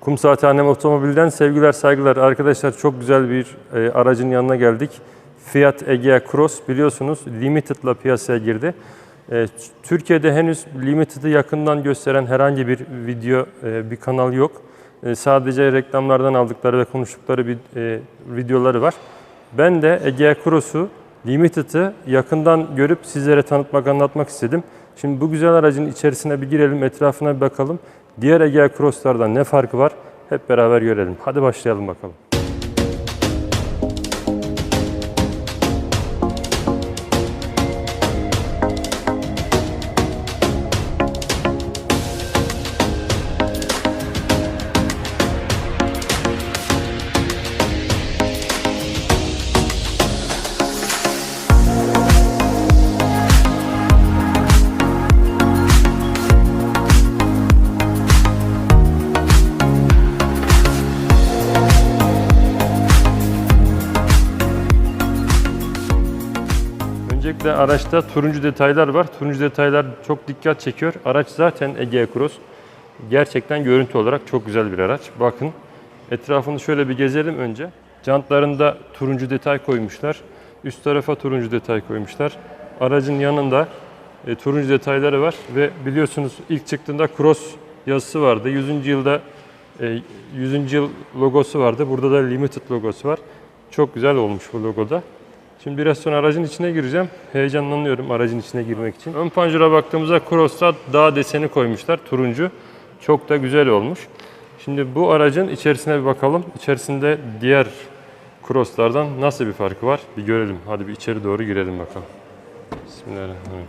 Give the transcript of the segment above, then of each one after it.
Kum Saathanem Otomobil'den sevgiler saygılar. Arkadaşlar çok güzel bir e, aracın yanına geldik. Fiat Egea Cross biliyorsunuz Limited'la piyasaya girdi. E, Türkiye'de henüz Limited'ı yakından gösteren herhangi bir video, e, bir kanal yok. E, sadece reklamlardan aldıkları ve konuştukları bir e, videoları var. Ben de Egea Cross'u Limited'ı yakından görüp sizlere tanıtmak, anlatmak istedim. Şimdi bu güzel aracın içerisine bir girelim, etrafına bir bakalım. Diğer Egea Cross'lardan ne farkı var? Hep beraber görelim. Hadi başlayalım bakalım. Öncelikle araçta turuncu detaylar var. Turuncu detaylar çok dikkat çekiyor. Araç zaten Egea Cross. Gerçekten görüntü olarak çok güzel bir araç. Bakın etrafını şöyle bir gezelim önce. Jantlarında turuncu detay koymuşlar. Üst tarafa turuncu detay koymuşlar. Aracın yanında e, turuncu detayları var ve biliyorsunuz ilk çıktığında Cross yazısı vardı. 100. yılda e, 100. yıl logosu vardı. Burada da Limited logosu var. Çok güzel olmuş bu logoda. Şimdi biraz sonra aracın içine gireceğim. Heyecanlanıyorum aracın içine girmek için. Ön panjura baktığımızda Cross'ta dağ deseni koymuşlar. Turuncu. Çok da güzel olmuş. Şimdi bu aracın içerisine bir bakalım. İçerisinde diğer Cross'lardan nasıl bir farkı var? Bir görelim. Hadi bir içeri doğru girelim bakalım. Bismillahirrahmanirrahim.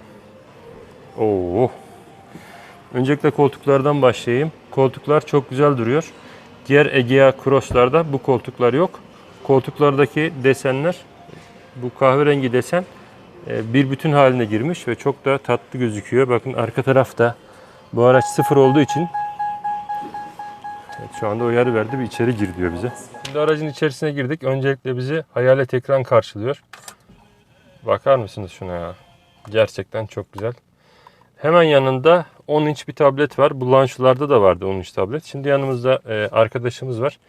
Oo. Öncelikle koltuklardan başlayayım. Koltuklar çok güzel duruyor. Diğer Egea Cross'larda bu koltuklar yok. Koltuklardaki desenler bu kahverengi desen e, bir bütün haline girmiş ve çok da tatlı gözüküyor. Bakın arka tarafta bu araç sıfır olduğu için evet, şu anda uyarı verdi bir içeri gir diyor bize. Şimdi aracın içerisine girdik. Öncelikle bizi hayalet ekran karşılıyor. Bakar mısınız şuna ya? Gerçekten çok güzel. Hemen yanında 10 inç bir tablet var. Bu launchlarda da vardı 10 inç tablet. Şimdi yanımızda e, arkadaşımız var.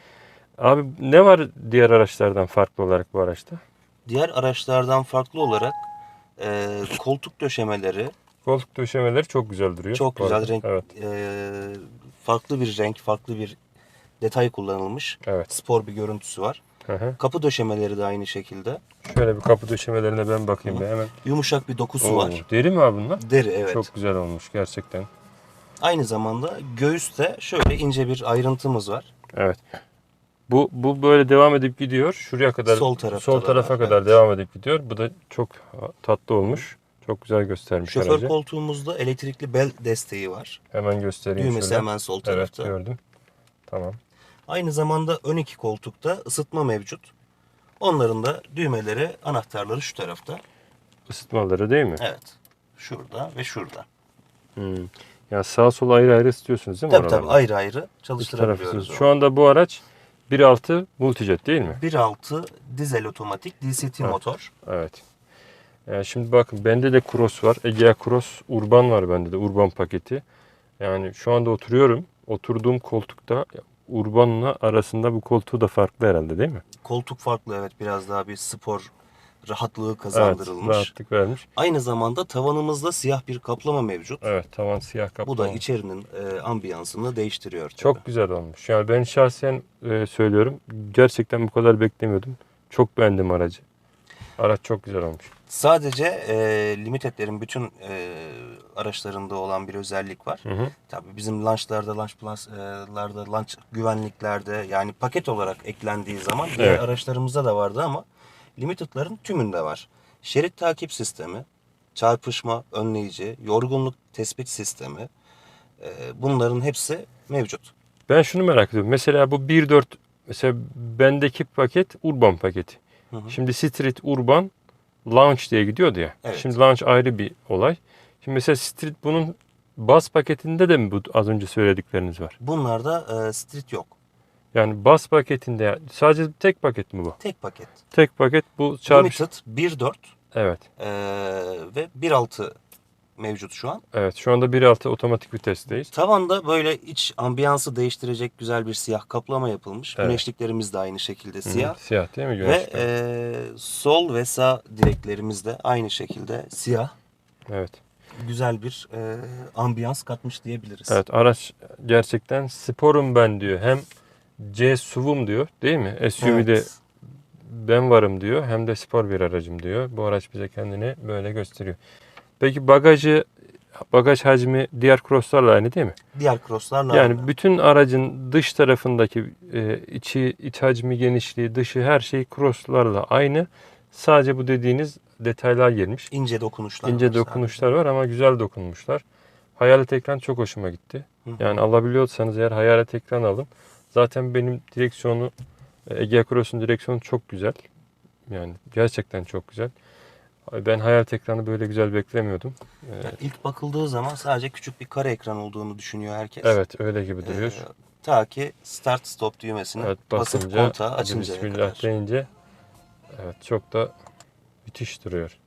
Abi ne var diğer araçlardan farklı olarak bu araçta? Diğer araçlardan farklı olarak e, koltuk döşemeleri Koltuk döşemeleri çok güzel duruyor. çok bu güzel arada. renk, Evet, e, farklı bir renk, farklı bir detay kullanılmış. evet. Spor bir görüntüsü var. Hı hı. Kapı döşemeleri de aynı şekilde. Şöyle bir kapı döşemelerine ben bakayım bir hemen. Yumuşak bir dokusu Oo, var. Deri mi abi bunlar? Deri evet. Çok güzel olmuş gerçekten. Aynı zamanda göğüste şöyle ince bir ayrıntımız var. Evet. Bu bu böyle devam edip gidiyor. Şuraya kadar Sol tarafta sol da tarafa var, kadar evet. devam edip gidiyor. Bu da çok tatlı olmuş. Çok güzel göstermiş Şoför aracı. koltuğumuzda elektrikli bel desteği var. Hemen göstereyim Düğmesi şöyle. hemen sol Evet tarafta. gördüm. Tamam. Aynı zamanda ön iki koltukta ısıtma mevcut. Onların da düğmeleri, anahtarları şu tarafta. Isıtmaları değil mi? Evet. Şurada ve şurada. Hmm. Ya sağ sol ayrı ayrı istiyorsunuz değil mi? Tabii tabii oralarda? ayrı ayrı İki çalıştırabiliyoruz. Şu anda bu araç 1.6 multijet değil mi? 1.6 dizel otomatik DCT motor. Evet. Yani şimdi bakın bende de Cross var. Egea Cross Urban var bende de. Urban paketi. Yani şu anda oturuyorum. Oturduğum koltukta Urban'la arasında bu koltuğu da farklı herhalde değil mi? Koltuk farklı evet biraz daha bir spor rahatlığı Evet. kazandırılmış. Rahatlık vermiş. Aynı zamanda tavanımızda siyah bir kaplama mevcut. Evet tavan siyah kaplama. Bu da içerinin e, ambiyansını değiştiriyor. tabii. Çok güzel olmuş. Yani ben şahsen e, söylüyorum. Gerçekten bu kadar beklemiyordum. Çok beğendim aracı. Araç çok güzel olmuş. Sadece e, limitedlerin bütün e, araçlarında olan bir özellik var. Hı hı. Tabii bizim launchlarda, launch plus'larda, launch güvenliklerde yani paket olarak eklendiği zaman diğer Evet. araçlarımızda da vardı ama limited'ların tümünde var. Şerit takip sistemi, çarpışma önleyici, yorgunluk tespit sistemi e, bunların hepsi mevcut. Ben şunu merak ediyorum. Mesela bu 1.4 mesela bendeki paket Urban paketi. Hı hı. Şimdi Street Urban Launch diye gidiyordu ya. Evet. Şimdi Launch ayrı bir olay. Şimdi mesela Street bunun bas paketinde de mi bu az önce söyledikleriniz var? Bunlarda e, street yok. Yani bas paketinde sadece tek paket mi bu? Tek paket. Tek paket bu çarpış. Limited 1.4 Evet. e, ve 1.6 mevcut şu an. Evet şu anda 1.6 otomatik vitesteyiz. Tavanda böyle iç ambiyansı değiştirecek güzel bir siyah kaplama yapılmış. Evet. Güneşliklerimiz de aynı şekilde siyah. Hı, Siyah değil mi? Ve Güneşlik? e, sol ve sağ direklerimiz de aynı şekilde siyah. Evet. Güzel bir e, ambiyans katmış diyebiliriz. Evet araç gerçekten sporum ben diyor. Hem C SUV'um diyor değil mi? SUV'de Evet. ben varım diyor. Hem de spor bir aracım diyor. Bu araç bize kendini böyle gösteriyor. Peki bagajı bagaj hacmi diğer Cross'larla aynı değil mi? Diğer crosslarla Yani aynı. bütün aracın dış tarafındaki e, içi iç hacmi genişliği dışı her şey Cross'larla aynı. Sadece bu dediğiniz detaylar girmiş. ince dokunuşlar. İnce var dokunuşlar var ama güzel dokunmuşlar. Hayalet ekran çok hoşuma gitti. Hı hı. Yani alabiliyorsanız eğer hayalet ekran alın. Zaten benim direksiyonu e, Ege Cross'un direksiyonu çok güzel. Yani gerçekten çok güzel. Ben hayalet ekranı böyle güzel beklemiyordum. Ee, Yani ilk bakıldığı zaman sadece küçük bir kare ekran olduğunu düşünüyor herkes. evet öyle gibi duruyor. Ee, ta ki start stop düğmesini Evet basıp basınca kontağı hadi açıncaya Bismillah kadar. deyince evet çok da müthiş duruyor.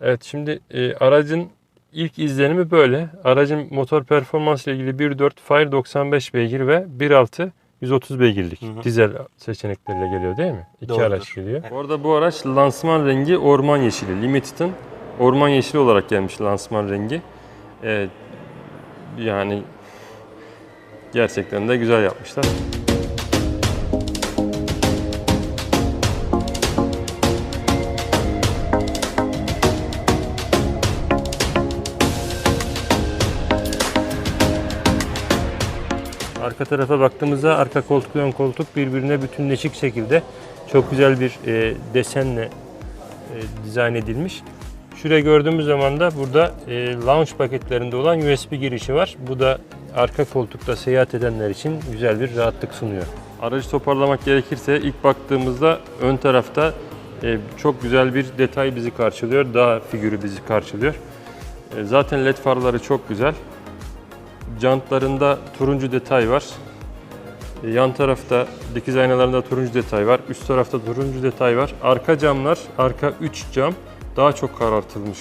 Evet şimdi e, aracın ilk izlenimi böyle. Aracın motor performansı ile ilgili 1.4 Fire 95 beygir ve 1.6 130 beygirlik Hı hı. dizel seçenekleriyle geliyor değil mi? İki Doğrudur. araç geliyor. Evet. Orada bu araç lansman rengi orman yeşili. Limited'ın orman yeşili olarak gelmiş lansman rengi. E, yani gerçekten de güzel yapmışlar. Arka tarafa baktığımızda arka koltuk ön koltuk birbirine bütünleşik şekilde çok güzel bir e, desenle e, dizayn edilmiş. Şuraya gördüğümüz zaman da burada e, lounge paketlerinde olan USB girişi var. Bu da arka koltukta seyahat edenler için güzel bir rahatlık sunuyor. Aracı toparlamak gerekirse ilk baktığımızda ön tarafta e, çok güzel bir detay bizi karşılıyor. Dağ figürü bizi karşılıyor. E, zaten led farları çok güzel. Jantlarında turuncu detay var. E, Yan tarafta dikiz aynalarında turuncu detay var. Üst tarafta turuncu detay var. Arka camlar, arka 3 cam daha çok karartılmış.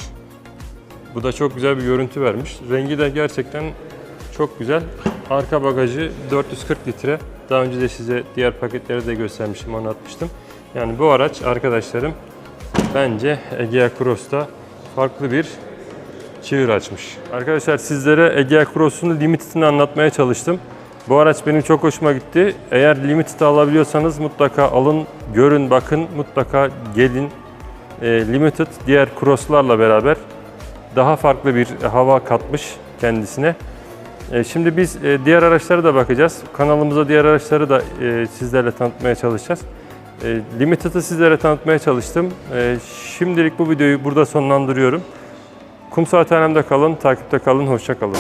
Bu da çok güzel bir görüntü vermiş. Rengi de gerçekten çok güzel. Arka bagajı 440 litre. Daha önce de size diğer paketleri de göstermiştim, anlatmıştım. Yani bu araç arkadaşlarım bence Egea Cross'ta farklı bir çığır açmış. Arkadaşlar sizlere Egea Cross'un Limited'ini anlatmaya çalıştım. Bu araç benim çok hoşuma gitti. Eğer Limited alabiliyorsanız mutlaka alın, görün, bakın, mutlaka gelin. E, Limited diğer Cross'larla beraber daha farklı bir hava katmış kendisine. E, şimdi biz e, diğer araçlara da bakacağız. Kanalımıza diğer araçları da e, sizlerle tanıtmaya çalışacağız. E, Limited'ı sizlere tanıtmaya çalıştım. E, şimdilik bu videoyu burada sonlandırıyorum. Kum Saathanem'de kalın, takipte kalın, hoşça kalın.